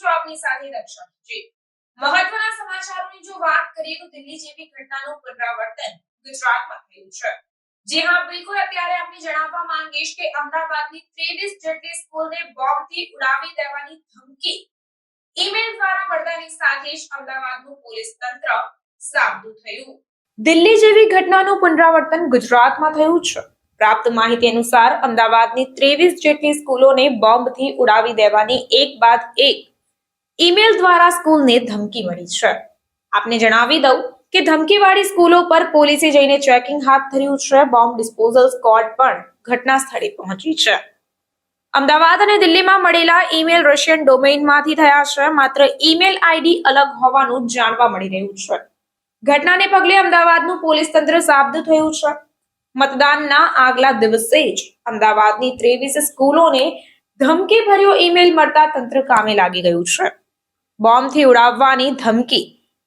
આપની સાથે દક્ષા જી. મહત્વના સમાચારોની જો વાત કરીએ તો દિલ્હી જેવી ઘટનાનું પુનરાવર્તન ગુજરાતમાં થયું છે. જી હા, બિલકુલ. અત્યારે આપને જણાવવા માંગીશ કે અમદાવાદની 23 જેટલી સ્કૂલને બોમ્બથી ઉડાવી દેવાની ધમકી ઈમેલ દ્વારા મળતાની સાથે જ અમદાવાદનું પોલીસ તંત્ર સાબદું થયું. દિલ્હી જેવી ઘટનાનું પુનરાવર્તન ગુજરાતમાં થયું છે. પ્રાપ્ત માહિતી અનુસાર અમદાવાદની 23 જેટલી સ્કૂલોને બોમ્બથી ઉડાવી દેવાની એક બાદ એક ઈમેલ દ્વારા સ્કૂલને ધમકી મળી છે. આપને જણાવી દઉં કે ધમકીવાળી સ્કૂલો પર પોલીસે જઈને ચેકિંગ હાથ ધર્યું છે. બોમ્બ ડિસ્પોઝલ સ્કોડ પણ ઘટના સ્થળે પહોંચી છે. અમદાવાદ અને દિલ્હીમાં મળેલા ઈમેલ રશિયન ડોમેઇનમાંથી થયા છે. માત્ર ઈમેલ આઈડી અલગ હોવાનું જાણવા મળી રહ્યું છે. ઘટનાને પગલે અમદાવાદનું પોલીસ તંત્ર સાબદ થયું છે. મતદાનના આગલા દિવસે જ અમદાવાદની ત્રેવીસ સ્કૂલોને ધમકી ભર્યો ઈમેલ મળતા તંત્ર કામે લાગી ગયું છે. બોમ્બથી ઉડાવવાની ધમકી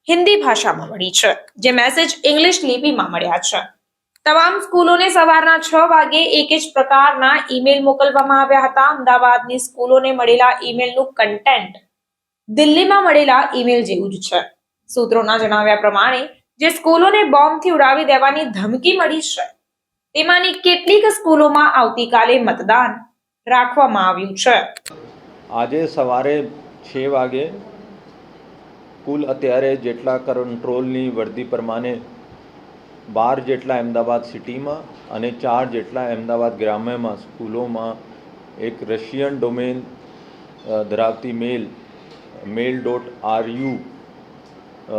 હિન્દી ભાષામાં મળી છે, જે મેસેજ ઇંગ્લિશ લિપિમાં મળ્યા છે. તમામ સ્કૂલોને સવારના છ વાગે એક જ પ્રકારના ઈમેલ મોકલવામાં આવ્યા હતા. અમદાવાદની સ્કૂલોને મળેલા ઈમેલનું કન્ટેન્ટ દિલ્હીમાં મળેલા ઈમેલ જેવું જ છે. સૂત્રોના જણાવ્યા પ્રમાણે, જે સ્કૂલોને બોમ્બથી ઉડાવી દેવાની ધમકી મળી છે, તેમાંની કેટલીક સ્કૂલોમાં આવતીકાલે મતદાન રાખવામાં આવ્યું છે. આજે સવારે છ વાગે કુલ અત્યારે જેટલા કંટ્રોલની વર્દી પ્રમાણે બાર જેટલા અમદાવાદ સિટીમાં અને ચાર જેટલા અમદાવાદ ગ્રામ્યમાં સ્કૂલોમાં એક રશિયન ડોમેન ધરાવતી mail mail dot R U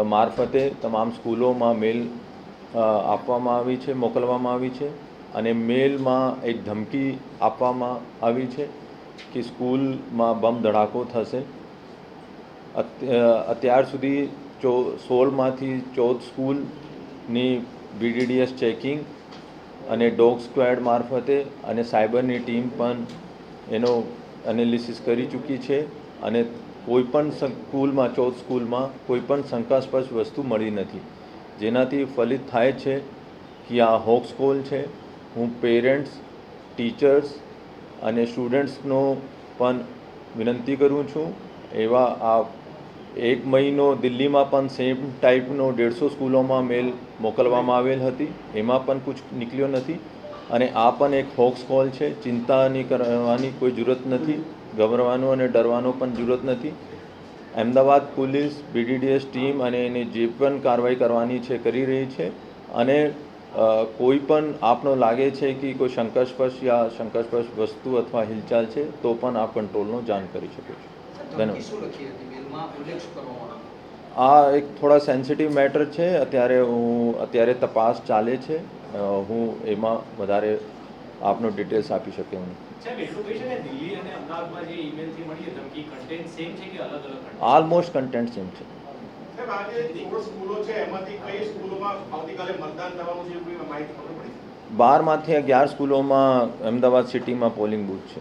મારફતે તમામ સ્કૂલોમાં મેલ આપવામાં આવી છે, મોકલવામાં આવી છે અને મેલમાં એક ધમકી આપવામાં આવી છે કે સ્કૂલમાં બમ ધડાકો થશે. અત્યાર સુધી ચો, સોળમાંથી ચૌદ સ્કૂલની બીડીડીએસ ચેકિંગ અને ડોગ સ્ક્વેડ મારફતે અને સાયબરની ટીમ પણ એનો એનાલિસિસ કરી ચૂકી છે અને કોઈ પણ સ્કૂલમાં, ચૌદ સ્કૂલમાં કોઈપણ શંકાસ્પદ વસ્તુ મળી નથી. જેનાથી ફલિત થાય છે કે આ હોક્સ કોલ છે. હું પેરેન્ટ્સ, ટીચર્સ અને સ્ટુડન્ટ્સનો પણ વિનંતી કરું છું. એવા આ એક મહિનો દિલ્હીમાં પણ સેમ ટાઈપનો દેડસો સ્કૂલોમાં મેલ મોકલવામાં આવેલ હતી. એમાં પણ કુછ નીકળ્યો નથી. અને આ પણ એક હોક્સ કોલ છે. ચિંતાની કરવાની કોઈ જરૂરત નથી. ગભરવાનું અને ડરવાનો પણ જરૂરત નથી. અમદાવાદ પોલીસ બીડીડીએસ ટીમ અને એની જે પણ કાર્યવાહી કરવાની છે, કરી રહી છે. અને કોઈ પણ આપનો લાગે છે કે કોઈ શંકાસ્પદ યા શંકાસ્પદ વસ્તુ અથવા હિલચાલ છે, તો પણ આપ કંટ્રોલનો જાણ કરી શકો છો. આવ્યો આ એક થોડા સેન્સિટિવ મેટર છે. અત્યારે હું અત્યારે તપાસ ચાલે છે. હું એમાં વધારે આપનો ડિટેલ્સ આપી શકે હું સાહેબ એટલું કહી શકાય દિલ્હી અને અમદાવાદમાં જે ઈમેલથી મળી એ ધમકી કન્ટેન્ટ સેમ છે કે અલગ અલગ content? ઓલમોસ્ટ કન્ટેન્ટ સેમ છે. સાહેબ આજે સોળ સ્કૂલો છે એમાંથી કઈ સ્કૂલોમાં આવતીકાલે મતદાન થવાનું છે કોઈ માહિતી ખબર પડી? બારમાંથી અગિયાર સ્કૂલોમાં અમદાવાદ સિટીમાં પોલિંગ બુથ છે.